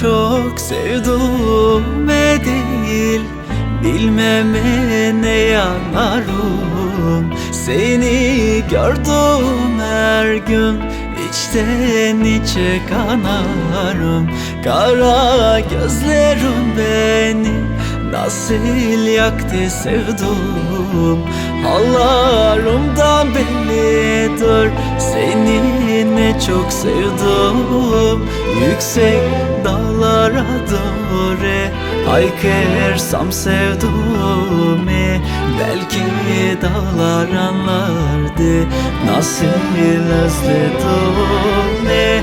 Çok sevduğume değil Bilmeme ne yanarım Seni gördüm her gün içten içe kanarım. Kara gözlerin beni Nasıl yaktı sevdum Hallarımdan bellidir Seni ne çok sevdim. Yüksek dağlara doğru Haykırsam sevduğumu Belki dağlar anlardı. Nasıl özledim ne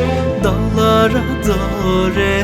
dağlara doğru